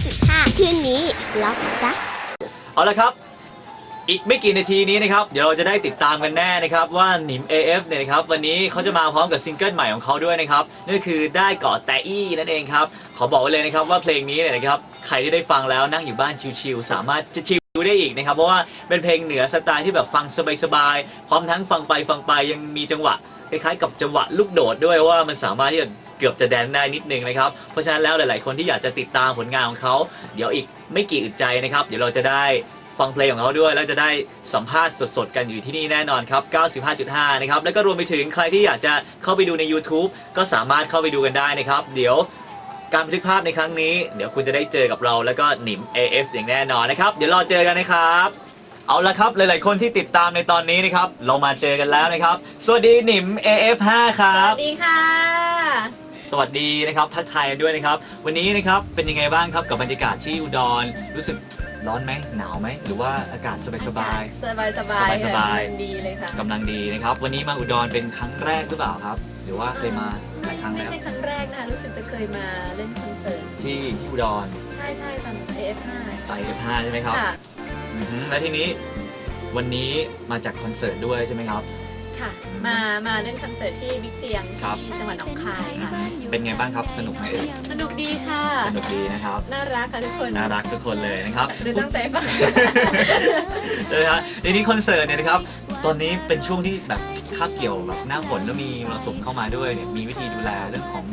Radio 95.5 คืนนี้ล็อกซะ เอาละครับ อีกไม่กี่นาทีนี้นะครับ เดี๋ยวเราจะได้ติดตามกันแน่นะครับ ว่าหนิม AF เนี่ยนะครับ วันนี้เขาจะมาพร้อมกับซิงเกิลใหม่ของเขาด้วยนะครับนั่นคือได้เกาะแต่อี้นั่นเองครับ ขอบอกไว้เลยนะครับว่าเพลงนี้เนี่ยนะครับ ใครที่ได้ฟังแล้วนั่งอยู่บ้านชิลๆสามารถจะชิลได้อีกนะครับ เพราะว่าเป็นเพลงเหนือสไตล์ที่แบบฟังสบายๆพร้อมทั้งฟังไปฟังไปยังมีจังหวะคล้ายๆกับจังหวะลูกโดดด้วยว่ามันสามารถที่จะ เกือบจะแดนได้นิดนึงนะครับ เพราะฉะนั้นแล้วหลาย ๆ คนที่อยากจะติดตามผลงานของเขาเดี๋ยวอีกไม่กี่อึดใจนะครับ เดี๋ยวเราจะได้ฟังเพลงของเขาด้วยแล้วจะได้สัมภาษณ์สดๆ กันอยู่ที่นี่แน่นอนครับ 95.5 นะครับ แล้วก็รวมไปถึงใครที่อยากจะเข้าไปดูใน YouTube ก็สามารถเข้าไปดูกันได้นะครับ เดี๋ยวการบันทึกภาพในครั้งนี้ เดี๋ยวคุณจะได้เจอกับเราแล้วก็หนิม AF อย่างแน่นอนนะครับ เดี๋ยวรอเจอกันนะครับ เอาละครับ หลายๆ คนที่ติดตามในตอนนี้นะครับ เรามาเจอกันแล้วนะครับ สวัสดีหนิม AF5 ครับ สวัสดีค่ะ สวัสดีนะครับทักทายกันด้วยนะครับ วันนี้นะครับเป็นยังไงบ้างครับกับบรรยากาศที่อุดรรู้สึกร้อนไหมหนาวไหมหรือว่าอากาศสบายสบายสบายสบายสบายค่ะดีเลยค่ะๆกำลังดีนะครับ วันนี้มาอุดรเป็นครั้งแรกหรือเปล่าครับ หรือว่าเคยมาหลายครั้งไม่แล้วใช่ครั้งแรกนะคะรู้สึกจะเคยมาเล่นคอนเสิร์ตที่ที่อุดรใช่ใช่ตอน AF5 ไปกับห้าใช่ไหมครับค่ะอือฮึและทีนี้วันนี้มาจากคอนเสิร์ตด้วยใช่ไหมครับ ค่ะ มามาเล่นคอนเสิร์ตที่บิ๊กเจียงครับ ที่จังหวัดหนองคายอือค่ะฮึเป็นไงบ้างครับสนุกไหมเอ่ยสนุกดีค่ะ สนุกดีนะครับ น่ารักค่ะทุกคนน่ารักทุกคนเลยนะครับหรือตั้งใจฟังเลยครับทีนี้คอนเสิร์ตเนี่ยนะครับ ตอนนี้เป็นช่วงที่แบบคาบเกี่ยวแบบหน้าฝนแล้วมีมรสุมเข้ามาด้วยเนี่ยมีวิธีดูแลเรื่องของ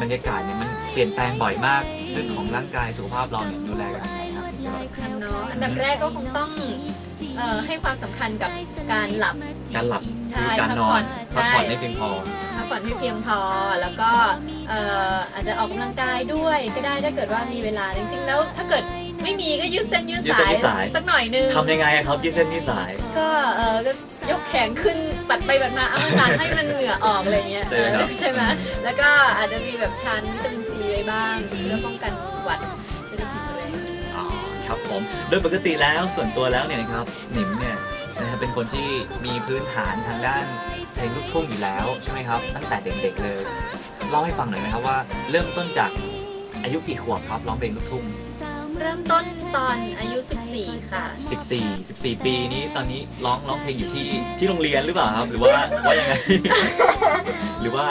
บรรยากาศเนี่ยมันเปลี่ยนแปลงบ่อยมากเรื่องของร่างกายสุขภาพเราเนี่ยดูแลกันยังไง ครับถึงจะแบบค่ะเนาะอันดับแรกก็คงต้องเอ่อให้ความสำคัญกับการหลับ การหลับใช่คือการนอนพัพักกผ่ผ่ออนนให้เพียงพอ พักผ่อนให้เพียงพอแล้วก็เอ่ออาจจะออกกำลังกายด้วยก็ได้ถ้าเกิดว่ามีเวลาจริงๆ แล้วถ้าเกิดไม่มีก็ยืดเส้นยืดยืดเส้นยืดสาสาย ยสักหน่อยนึง ทำยังไงอะครับยืดเส้นยืดสาย ก็เออก็ยกแขนขึ้นปัดไปปัดมาเอามันดันให้มันเหงื่อออกอะไรเงี้ยใช่ไหมครับ เออใช่ไหมแล้วก็อาจจะมีแบบทานวิตามินซีไว้บ้างเพื่อป้องกันหวัดจะได้แข็งแรงอ๋อ ครับผม โดยปกติแล้วส่วนตัวแล้วเนี่ยนะครับหนิมเนี่ยนะครับเป็นคนที่มีพื้นฐานทางด้านเพลงลูกทุ่งอยู่แล้วใช่ไหมครับ ตั้งแต่เด็กๆเลยเล่าให้ฟังหน่อยไหมครับว่า เริ่มต้นจากอายุกี่ขวบครับร้องเพลงลูกทุ่ง เริ่มต้นตอนอายุ 14 ค่ะ 14 14 ปีนี้ตอนนี้ร้องร้องเพลงอยู่ที่ที่โรงเรียนหรือเปล่าครับ หรือว่าว่ายังไง หรือว่า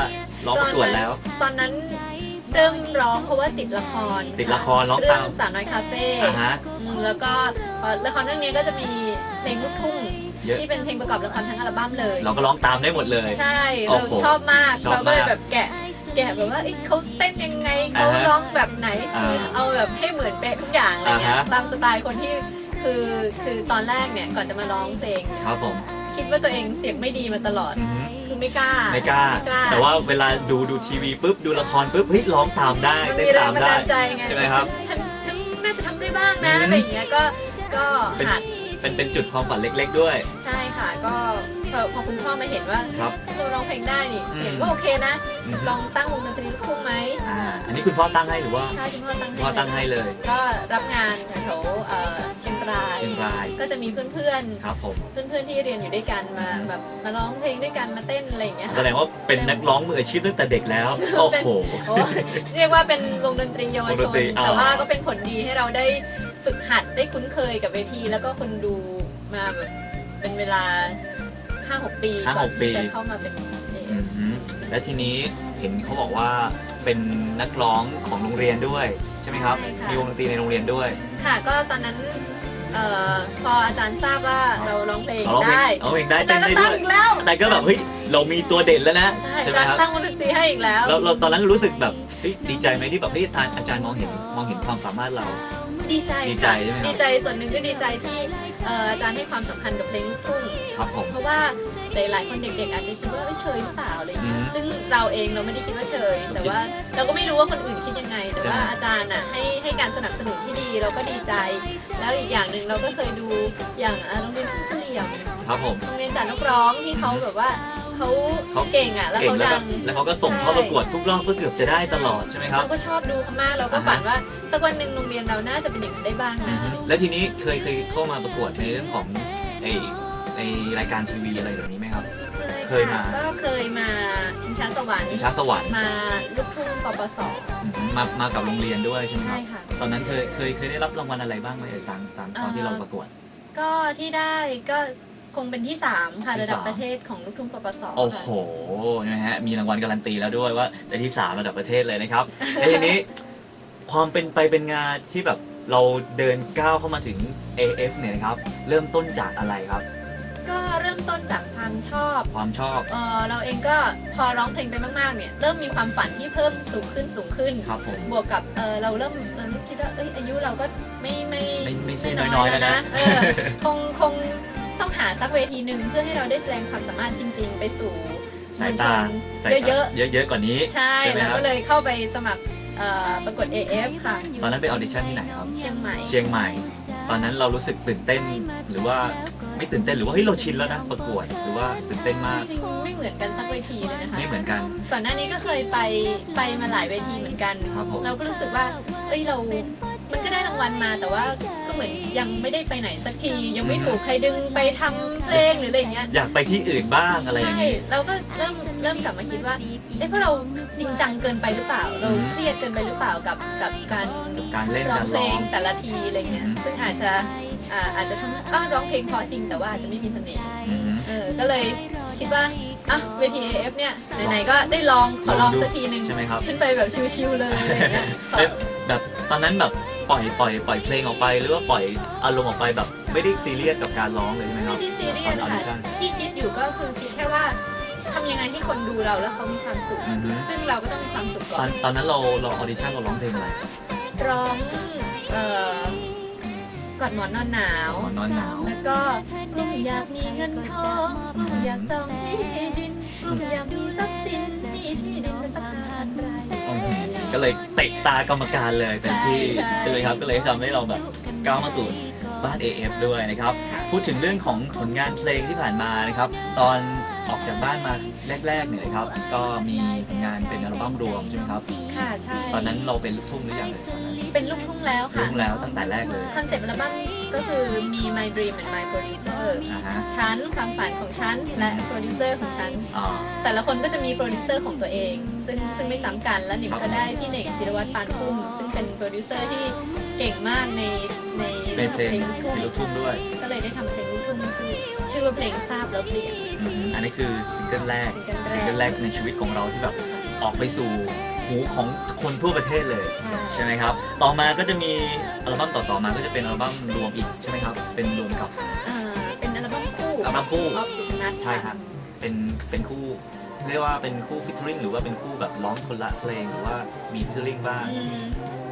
ร้องประกวดแล้ว ตอนนั้น เริ่มร้องเพราะว่าติดละครติดละครร้องเรื่ตาอมงสาวน้อยคาเฟ่อ่าฮะ อืมแล้วก็พอละครเรื่องนี้ก็จะมีเพลงลูกทุ่งเยอะ ที่เป็นเพลงประกอบละครทั้งอัลบั้มเลย เราก็ร้องตามได้หมดเลย ใช่โอ้เราโหชอบมากชอบเราก็เลยมากแบบแกะ แกะแบบว่าเอ้ยเขาเต้นยังไงเขาอ่าฮะร้องแบบไหนคืออ่าเอาแบบให้เหมือนเป๊ะทุกอย่างอะไรเงี้ยอ่าฮะ ตามสไตล์คนที่คือคือตอนแรกเนี่ยก่อนจะมาร้องเพลงเนี่ย ครับผม คิดว่าตัวเองเสียงไม่ดีมาตลอด อือฮึ คือไม่กล้า ไม่กล้า ไม่กล้า แต่ว่าเวลาดูดูทีวีปุ๊บดูละครปุ๊บเฮ้ยร้องตามได้มันเต้นมีแรตางมบันได้ ดาลใจไงใช่ไหมครับฉันฉันฉันน่าจะทำได้บ้างนะอืม อะไรอย่างเงี้ยก็ก็เป็นหัดเป็นเป็นจุดความฝันเล็ก ๆ ด้วยใช่ค่ะ ก็พอพอคุณพ่อมาเห็นว่าครับ เราร้องเพลงได้นี่อืมเสียงก็โอเคนะ อืม ลองตั้งวงดนตรีลูกทุ่งไหมอ่าอันนี้คุณพ่อตั้งให้หรือว่าใช่คุณพ่อตั้งคุณพ่อตั้งให้เลย ก็รับงานแถวๆเอ่อเชียง ราย เชียงราย ก็จะมีเพื่อนครับผมๆ เพื่อนๆที่เรียนอยู่ด้วยกันมาแบบมาร้องเพลงด้วยกันมาเต้นอะไรอย่างเงี้ยแสดงว่าเป็นนักร้องมืออาชีพตั้งแต่เด็กแล้ว โอ้โห โอ้เรียกว่าเป็นวงดนตรีเยาววงชดนนตรีอ่า แต่ว่าก็เป็นผลดีให้เราได้ฝึกหัดได้คุ้นเคยกับเวที แล้วก็คนดูมาแบบเป็นเวลา 5-6 ปีห้าหกปีก่อนที่จะเข้ามาเป็นอื AF มฮึและทีนี้เห็นเขาบอกว่าเป็นนักร้องของโรงเรียนด้วย ใช่ไหมครับ ใช่ค่ะ มีวงดนตรีในโรงเรียนด้วย ค่ะ ก็ตอนนั้น เอ่อพออาจารย์ทราบว่าเราร้องเพลงร้องเพลงได้ร้องเพลงได้อาเต้จารนย์ก็ได้ตั้งด้วยอีกแล้วแต่ก็แบบเฮ้ยเรามีตัวเด่นแล้วนะใช่ใช่อาไหมจารครับย์ตั้งวงดนตรีให้อีกแล้ว เราเราตอนนั้นรู้สึกแบบเฮ้ยดีใจไหมที่แบบเฮ้ยอาจารย์อาจารย์มองเห็นมองเห็นความสามารถเรา ดีใจดีใจค่ะใช่ไหมครับ ดีใจส่วนหนึ่งก็ดีใจที่ เอ่ออาจารย์ให้ความสำคัญกับเพลงลูกทุ่งครับผม เพราะว่าหลายๆคนเด็กๆอาจจะคิดว่าเอ้ยเชยหรือเปล่าอะไรอย่างเงี้ยอืม ซึ่งเราเองเราไม่ได้คิดว่าเชยแต่ว่าเราก็ไม่รู้ว่าคนอื่นคิดยังไง แต่ว่าใช่อาจารย์อะให้ให้การสนับสนุนที่ดีเราก็ดีใจ แล้วอีกอย่างหนึ่งเราก็เคยดูอย่างเอ่อโรงเรียนทุ่งเสลี่ยม ครับผม โรงเรียนจ่านักร้องที่เขาแบบว่า เขาเขาเก่งอะแล้วเก่งเขาแล้วดัก็ง แล้วเขาก็ส่งเข้าประกวดทุกรอบก็เกือบจะได้ตลอดใช่ไหมครับ เราก็ชอบดูเขามากเราก็อ่าฮะฝันว่า สักวันหนึ่งโรงเรียนเราน่าจะเป็นอย่างนั้นได้บ้างอืนะอฮึแล้วทีนี้เคยเคยเข้ามาประกวดในเรื่องของไอในรายการทีวีอะไรแบบนี้ไหมครับ เคยมาก็เคยมาชิงช้าสวรรค์ชิงช้าสวรรค์มาลูกทุ่งปปสมามากับโรงเรียนด้วยใช่ไหมคใช่รับ ค่ะ ตอนนั้นเคยเคยเคยได้รับรางวัลอะไรบ้างไหมเอ่ยตามตามตอนที่เราประกวด ก็ที่ได้ก็ คงเป็นที่ 3 ค่ะที่ระดับสาม ประเทศของลูกทุ่งปปสโอ้โห ค่ะนะฮะ มีรางวัลการันตีแล้วด้วยว่าได้ที่ 3 ระดับประเทศเลยนะครับในทีนี้ ความเป็นไปเป็นงานที่แบบเราเดินก้าวเข้ามาถึง AF เนี่ยนะครับ เริ่มต้นจากอะไรครับ ก็เริ่มต้นจากความชอบความชอบเออเราเองก็พอร้องเพลงไปมากๆเนี่ยเริ่มมีความฝันที่เพิ่มสูงขึ้นสูงขึ้น ครับผม บวกกับเออเราเริ่มเราเริ่มคิดว่าเอ้ยอายุเราก็ไม่ไม่ไม่ไม่ใช่น้อยๆแล้วนะ เออคงคง ต้องหาสักเวทีหนึ่งเพื่อให้เราได้แสดงความสามารถจริง ๆ ไปสู่สายตามวลสายชนตาเยอะเยอะๆกว่านี้ๆใช่ใช่ไหมเราครับก็เลยเข้าไปสมัครเอ่อประกวด AF ค่ะ ตอนนั้นไปออดิชั่นที่ไหนครับ เชียงใหม่ เชียงใหม่ ตอนนั้นเรารู้สึกตื่นเต้นหรือว่าไม่ตื่นเต้นหรือว่าเฮ้ยเราชินแล้วนะประกวดหรือว่าตื่นเต้นมากจริงๆไม่เหมือนกันสักเวทีเลยนะคะไม่เหมือนกัน ก่อนหน้านี้ก็เคยไปไปมาหลายเวทีเหมือนกันครับผมเราก็รู้สึกว่าเอ้ยเรา มันก็ได้รางวัลมาแต่ว่าก็ เหมือนยังไม่ได้ไปไหนสักที ยังไม่ถูกใครดึงไปทำเพลงหรืออะไรอย่างเงี้ย อยากไปที่อื่นบ้างอะไรอย่างใช่นี้เราก็เริ่มเริ่มกลับมาคิดว่าเอ๊ะเพราะเราจริงจังเกินไปหรือเปล่า เราอืมเครียดเกินไปหรือเปล่ากับกับการกับการเล่นร้อการงเพลร้อง งแต่ละทีอะไรเงี้ย อืม ซึ่งอาจจะอ่าอาจจะทำอ้าวร้องเพลงเพอจริงแต่ว่าอาจจะไม่มีเสน่ห์ อืม เออ ก็เลยคิดว่า อะ เวที AF เนี่ย ไหนๆ ก็ได้ลอง ขอลองสักทีหนึ่งใช่ไหมครับ ขึ้นไปแบบชิวๆเลยอะไรอย่างเงี้ยเอ๊ะแบบตอนนั้นแบบ ปล่อยปล่อยปล่อยเพลงออกไป หรือว่าปล่อยอารมณ์ออกไปแบบไม่ได้ซีเรียสกับการร้องเลยใช่ไหมคไม่รับได้ซีเรียสตอนออดิชั่ค่ะน ที่คิดอยู่ก็คือคิดแค่ว่าทำยังไงให้คนดูเราแล้วเขามีความสุข อือฮึ ซึ่งเราก็ต้องมีความสุขก่ตออนนตอนนั้นเราเราออดิชั่นเราร้องเพลงอะไรร้องเอ่อกอดหมอนนอนหนาวหมอนนอนหนาว แล้วก็ลุงอยากมีเงินทองลุงอยากจองที่ดินลุงอยากมีทรัพย์สินมีที่ดินเป็นสักห้าไร่ อืมก็เลยเตะตากรรมการเลยเต็มที่ใช่ใช่ใช่ไหมครับก็เลยทำให้เราแบบก้าวมาสู่บ้าน AF ด้วยนะครับค่ะพูดถึงเรื่องของผลงานเพลงที่ผ่านมานะครับ ตอนออกจากบ้านมาแรกๆเนี่ยนะครับ ก็มีผลงานเป็นอัลบั้มรวมใช่ไหมครับ ค่ะใช่ตอนนั้นเราเป็นลูกทุ่งหรือยังเลยตอนนั้นเป็นลูกทุ่งแล้วค่ะลูกแล้วตั้งแต่แรกเลยคอนเซ็ปต์อัลบั้มก็คือมี My Dream and My Producer อ่าฮะฉันความฝันของฉันและโปรดิวเซอร์ของฉัน อ่า แต่ละคนก็จะมีโปรดิวเซอร์ของตัวเอง ซึ่งซึ่งไม่ซ้ำกันและหนิมครับก็ได้พี่เน่งจิรวัตรปานพุ่มซึ่งเป็นโปรดิวเซอร์ที่เก่งมากในในในเพลงลูกทุ่งเพลงลูกทุ่งด้วย ก็เลยได้ทำเพลงลูกทุ่งชื่อชื่อว่าเพลงทราบแล้วเปลี่ยน อันนี้คือซิงเกิลแรกซิซิงงเกิเกิลลแรแรกกในชีวิตของเราที่แบบออกไปสู่หูของคนทั่วประเทศเลยใช่ใช่ไหมครับ ต่อมาก็จะมีอัลบั้มต่อๆมาก็จะเป็นอัลบั้มรวมอีกใช่ไหมครับ เป็นรวมกับอ่าเป็นอัลบั้มคู่อัลบั้มคู่ออฟสุพนัทใช่ครับ เป็นเป็นคู่เรียกว่าเป็นคู่ฟิชเชอริงหรือว่าเป็นคู่แบบร้องคนละเพลงหรือว่ามีฟิชเชอริงบ้าง อืม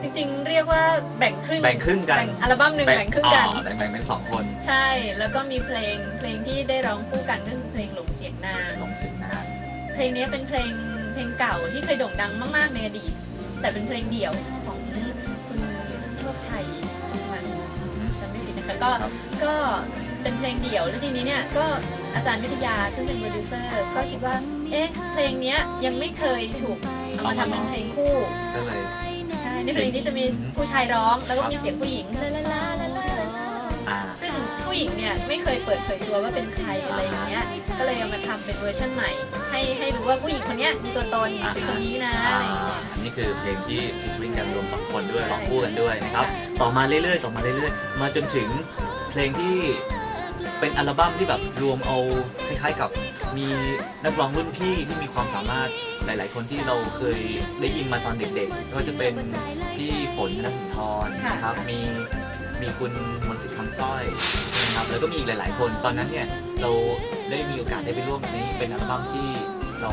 จริงๆ เรียกว่าแบ่งครึ่งแบ่งครึ่งกันแบ่งอัลบั้มหนึ่งแบ่งครึ่งกัน อ๋อแบ่งแบ่งเป็นสองคนใช่ แล้วก็มีเพลงเพลงที่ได้ร้องคู่กันก็คือเพลงหลงเสียงนาง ลงเสียงนานเพลงนี้เป็นเพลงเพลงเก่าที่เคยโด่งดังมากๆในอดีต แต่เป็นเพลงเดี่ยวของคุณโชคชัยมันจำไม่ผิดนะคะก็ครับก็ เป็นเพลงเดี่ยวแล้วทีนี้เนี่ยก็อาจารย์วิทยาซึ่งเป็นโปรดิวเซอร์ก็คิดว่าเอ๊ะเพลงเนี้ยยังไม่เคยถูกเอามาทำเป็นเพลงคู่ก็เลย ใช่ในเพลงนี้จะมีผู้ชายร้องแล้วก็มีเสียงผู้หญิงลาลาลาลาลาลาอ่า ซึ่งผู้หญิงเนี่ยไม่เคยเปิดเผยตัวว่าเป็นใครอะไรอย่างเงี้ยก็เลยเอามาทำเป็นเวอร์ชันใหม่ ให้ให้รู้ว่าผู้หญิงคนเนี้ยมีตัวตนอ่าเป็นคนนี้นะอ่าอะไรอย่างเงี้ย อันนี้คือเพลงที่ฟิชเชอริงกันรวมสองคนด้วยใช่ร้องคู่กันด้วยนะครับค่ะต่อมาเรื่อยๆ ต่อมาเรื่อยๆ มาจนถึงเพลงที่ เป็นอัลบั้มที่แบบรวมเอาคล้ายๆกับมีนักร้องรุ่นพี่ที่มีความสามารถหลาย ๆ คนที่เราเคยได้ยินมาตอนเด็กๆไม่ว่าจะเป็นพี่ฝนธนสุนทรนะครับมีมีคุณมนต์สิทธิ์คำสร้อยนะครับแล้วก็มีอีกหลาย ๆ คนตอนนั้นเนี่ยเราได้มีโอกาสได้ไปร่วมในเป็นอัลบั้มที่เรา